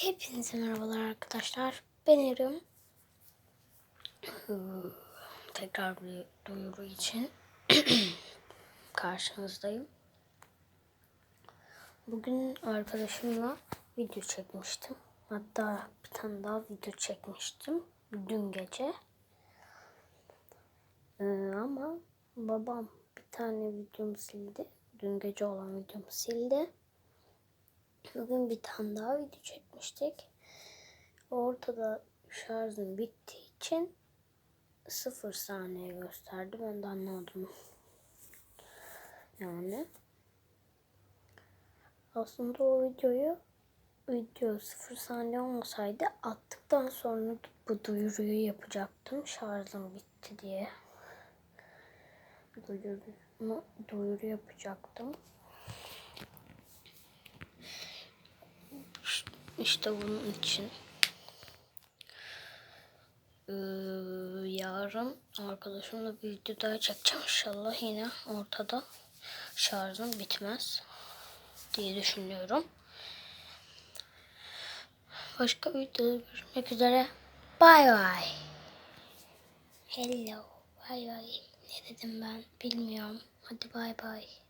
Hepinize merhabalar arkadaşlar. Ben Erim. Tekrar bir duyuru için karşınızdayım. Bugün arkadaşımla video çekmiştim. Hatta bir tane daha video çekmiştim. Dün gece. Ee, ama babam bir tane videomu sildi. Dün gece olan videomu sildi. Bugün bir tane daha video çekmiştik. Ortada şarjım bittiği için sıfır saniye gösterdi. Ben de anlamadım. Yani. Aslında o videoyu video sıfır saniye olmasaydı attıktan sonra bu duyuruyu yapacaktım. Şarjım bitti diye. Duyuru, duyuru yapacaktım. İşte bunun için. Ee, yarın arkadaşımla bir video daha çekeceğim inşallah yine ortada şarjım bitmez diye düşünüyorum. Başka videoda görüşmek üzere. Bye bye. Hello. Bye bye. Ne dedim ben bilmiyorum. Hadi bye bye.